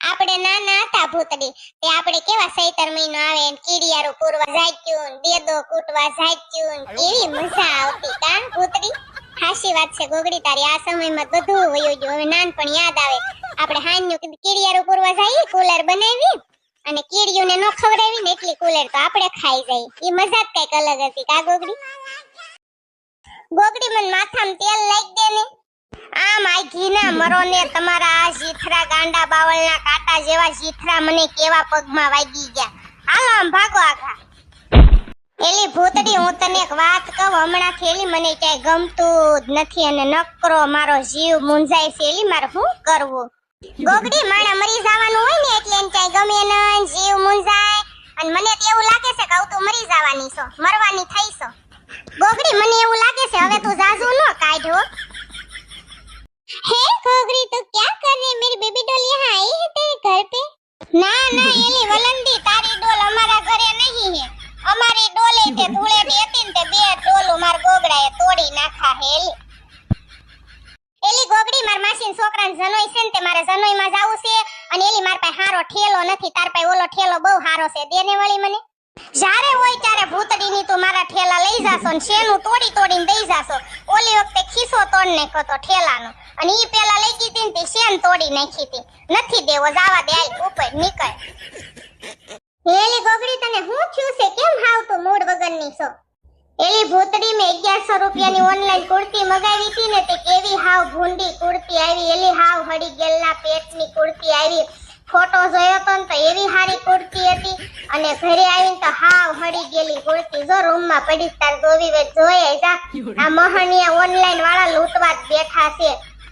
આપણે નાના હતા ભૂતડી. તે આપણે કેવા સૈતર મહિનો આવે ને કીડિયારો પૂરવા જાચ્યું દેદો કૂટવા જાચ્યું ને કેવી મજા આવતી કાન ભૂતડી? હાશી વાત છે ગોગડી તારી. આ સમયમાં બધું વયું ગયું. હવે નાનપણ યાદ આવે. આપણે હાન્યું કીડિયારો પૂરવા જઈએ કુલર બનાવી અને કીડીઓને ન ખવડાવી ને એટલી કુલર તો આપણે ખાઈ જાય એ મજા જ કંઈક અલગ હતી કા ગોગડી? ગોગડી મને માથામાં તેલ લાગી દે ને. નકરો મારો જીવ મુંજાય છે. મારે શું કરવું? ગોગડી, માણા મરી જવાનું હોય ને એટલે ગમે જીવ મુંજાય અને મને એવું લાગે છે કે તું મરી જવાની છો, મરવાની થઈ છો. ગોગડી, મને એવું લાગે છે, હવે તું જાજુ ન કાઢો ના ના, એલી વલંદી તારી ડોલ અમારા ઘરે નહીં હે. અમારી ડોલે તે ધૂળેટી હતી ને તે બે ડોલો માર ગોગડાએ તોડી નાખા હે, એલી. ગોગડી માર માસીન છોકરાને જનોઈ છે ને તે મારે જનોઈમાં જાવું છે અને એલી માર પાસે હારો ઠેલો નથી, તાર પાસે ઓલો ઠેલો બહુ હારો છે દેને વળી મને. જ્યારે હોય ત્યારે ભૂતડીની તું મારા ઠેલા લઈ જાશો ને શેનું તોડી તોડીને દઈ જાશો. ઓલી વખતે ખીસો તોડ નાખ્યો તો ઠેલાનો. અને ઈ પેલા લઈ ગઈ ને તે શેન તોડી નાખી હતી. નથી દેવો, જાવા દે આલ ઉપર નીકળ. એલી ગોગડી, તને હું થયું કેમ હાવ તું મૂડ વગરની છો? એલી ભૂતડી મેં 1100 રૂપિયાની ઓનલાઈન કુર્તી મગાવી હતી ને તે કેવી હાવ ભૂંડી કુર્તી આવી. એલી હાવ હડી ગેલના પેટની કુર્તી આવી. ફોટો જોયો તો તો એવી હારી કુર્તી અને ઘરે આવીને તો હાવ હળી ગયેલી કુર્તી જો રૂમમાં પડી તાર જોવી હોય જોઈએ જા. આ મહણિયા ઓનલાઈન વાળા લૂંટવા જ બેઠા છે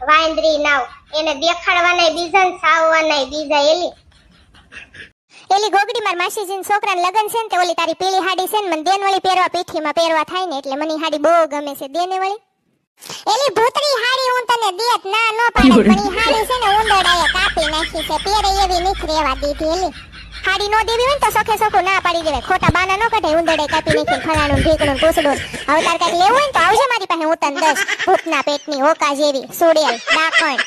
વાંદરી નાવ. એને દેખાડવાના બીજા ને સાવવાના બીજા એલી. એલી ગોગડી માર માસીજીન છોકરાને લગન છે ને તે ઓલી તારી પીળી હાડી છે ને મને દેનવળી પહેરવા પીઠીમાં પહેરવા થાય ને એટલે મને હાડી બહુ ગમે છે દેનેવળી. એલી ભૂતરી હાડી હું તને દેત ના નો પાડે પણ હાડી છે ને ઉંદરડાએ કાપી નાખી છે પહેરે એવી નીકળેવા રહેવા દીધી એલી. હાડી નો દેવી હોય ને તો સખે સોખું ના પાડી દેવાય. ખોટા બાના નો કઢે ઉંદરડે કાપી નાખી ફલાણું ઢીકણું પૂછડું હવે કંઈક લેવું હોય ને તો આવજે મારી પાસે, હું તને દસ ભૂતના પેટની હોકા જેવી, સુડેલ, ડાકણ.